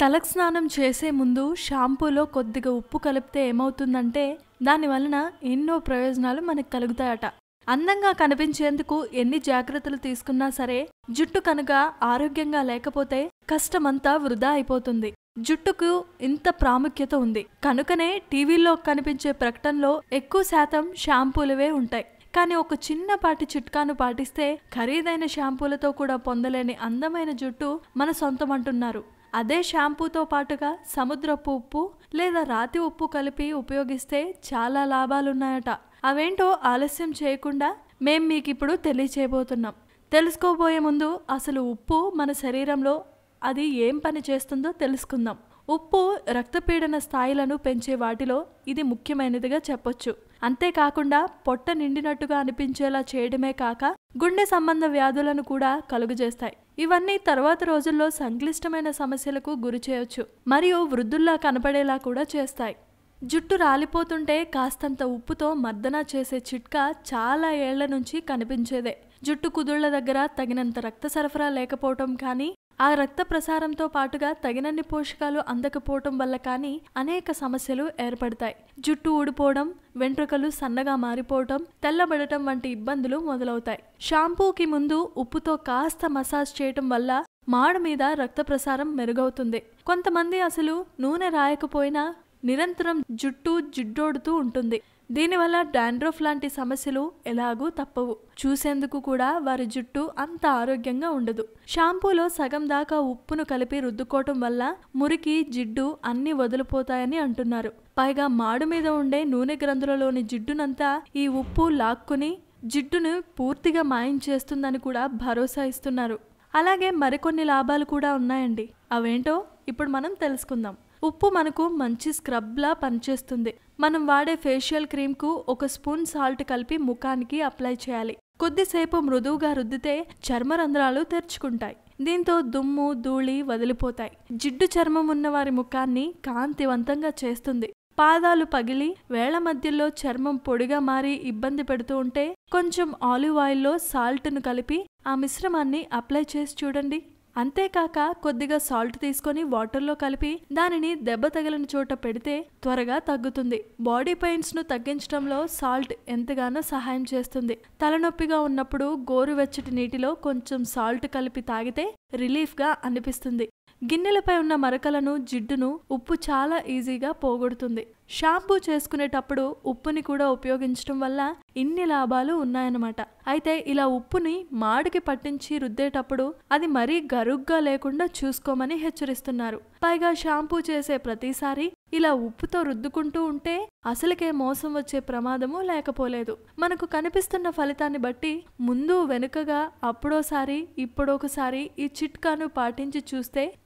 తలకు స్నానం చేసే ముందు షాంపూలో కొద్దిగా ఉప్పు కలిపితే ఏమవుతుందంటే దాని వలన ఎన్నో ప్రయోజనాలు మనకు కలుగుతాయట. అందంగా కనిపించేందుకు ఎన్ని జాగ్రత్తలు తీసుకున్నా సరే జుట్టు కనుక ఆరోగ్యంగా లేకపోతే కష్టమంతా వృధా అయిపోతుంది. జుట్టుకు ఇంత ప్రాముఖ్యత ఉంది. కనుకనే టీవీల్లో కనిపించే ప్రకటనలో ఎక్కువ శాతం షాంపూలవే ఉంటాయి. కానీ ఒక చిన్నపాటి చిట్కాను పాటిస్తే ఖరీదైన షాంపూలతో కూడా పొందలేని అందమైన జుట్టు మన సొంతం అంటున్నారు. అదే షాంపూతో పాటుగా సముద్రపు ఉప్పు లేదా రాతి ఉప్పు కలిపి ఉపయోగిస్తే చాలా లాభాలున్నాయట. అవేంటో ఆలస్యం చేయకుండా మేం మీకు ఇప్పుడు తెలియచేయబోతున్నాం. తెలుసుకోబోయే ముందు అసలు ఉప్పు మన శరీరంలో అది ఏం పని చేస్తుందో తెలుసుకుందాం. ఉప్పు రక్తపీడన స్థాయిలను పెంచే వాటిలో ఇది ముఖ్యమైనదిగా చెప్పొచ్చు. అంతేకాకుండా పొట్ట నిండినట్టుగా అనిపించేలా చేయడమే కాక గుండె సంబంధ వ్యాధులను కూడా కలుగజేస్తాయి. ఇవన్నీ తర్వాత రోజుల్లో సంక్లిష్టమైన సమస్యలకు గురి చేయొచ్చు మరియు వృద్ధుల్లా కనపడేలా కూడా చేస్తాయి. జుట్టు రాలిపోతుంటే కాస్తంత ఉప్పుతో మర్దన చేసే చిట్కా చాలా ఏళ్ళ నుంచి కనిపించేదే. జుట్టు కుదుళ్ళ దగ్గర తగినంత రక్త సరఫరా లేకపోవటం కానీ ఆ రక్త ప్రసారంతో పాటుగా తగినన్ని పోషకాలు అందకపోవటం వల్ల కానీ అనేక సమస్యలు ఏర్పడతాయి. జుట్టు ఊడిపోవడం వెంట్రుకలు సన్నగా మారిపోవటం తెల్లబడటం వంటి ఇబ్బందులు మొదలవుతాయి. షాంపూకి ముందు ఉప్పుతో కాస్త మసాజ్ చేయటం వల్ల మాడ మీద రక్త ప్రసారం మెరుగవుతుంది. కొంతమంది అసలు నూనె రాయకపోయినా నిరంతరం జుట్టు జిడ్డోడుతూ ఉంటుంది. దీనివల్ల డాండ్రఫ్ లాంటి సమస్యలు ఎలాగూ తప్పవు. చూసేందుకు కూడా వారి జుట్టు అంత ఆరోగ్యంగా ఉండదు. షాంపూలో సగం దాకా ఉప్పును కలిపి రుద్దుకోవటం వల్ల మురికి జిడ్డు అన్ని వదిలిపోతాయని అంటున్నారు. పైగా మాడు మీద ఉండే నూనె గ్రంథులలోని జిడ్డునంతా ఈ ఉప్పు లాక్కుని జిడ్డును పూర్తిగా మాయం చేస్తుందని కూడా భరోసా ఇస్తున్నారు. అలాగే మరికొన్ని లాభాలు కూడా ఉన్నాయండి. అవేంటో ఇప్పుడు మనం తెలుసుకుందాం. ఉప్పు మనకు మంచి స్క్రబ్లా పనిచేస్తుంది. మనం వాడే ఫేషియల్ క్రీమ్కు ఒక స్పూన్ సాల్ట్ కలిపి ముఖానికి అప్లై చేయాలి. కొద్దిసేపు మృదువుగా రుద్దితే చర్మరంధ్రాలు తెరుచుకుంటాయి. దీంతో దుమ్ము ధూళి వదిలిపోతాయి. జిడ్డు చర్మం ఉన్న వారి ముఖాన్ని కాంతివంతంగా చేస్తుంది. పాదాలు పగిలి వేళ్ళ మధ్యలో చర్మం పొడిగా మారి ఇబ్బంది పెడుతూ ఉంటే కొంచెం ఆలివ్ ఆయిల్లో సాల్ట్ను కలిపి ఆ మిశ్రమాన్ని అప్లై చేసి చూడండి. అంతేకాక కొద్దిగా సాల్ట్ తీసుకొని వాటర్లో కలిపి దానిని దెబ్బ తగిలిన చోట పెడితే త్వరగా తగ్గుతుంది. బాడీ పెయిన్స్ను తగ్గించడంలో సాల్ట్ ఎంతగానో సహాయం చేస్తుంది. తలనొప్పిగా ఉన్నప్పుడు గోరువెచ్చటి నీటిలో కొంచెం సాల్ట్ కలిపి తాగితే రిలీఫ్గా అనిపిస్తుంది. గిన్నెలపై ఉన్న మరకలను జిడ్డును ఉప్పు చాలా ఈజీగా పోగొడుతుంది. షాంపూ చేసుకునేటప్పుడు ఉప్పుని కూడా ఉపయోగించడం వల్ల ఇన్ని లాభాలు ఉన్నాయన్నమాట. అయితే ఇలా ఉప్పుని మాడికి పట్టించి రుద్దేటప్పుడు అది మరీ గరుగ్గా లేకుండా చూసుకోమని హెచ్చరిస్తున్నారు. పైగా షాంపూ చేసే ప్రతిసారి ఇలా ఉప్పుతో రుద్దుకుంటూ ఉంటే అసలుకే మోసం వచ్చే ప్రమాదము లేకపోలేదు. మనకు కనిపిస్తున్న ఫలితాన్ని బట్టి ముందు వెనుకగా అప్పుడోసారి ఇప్పుడొకసారి ఈ చిట్కాను పాటించి చూస్తే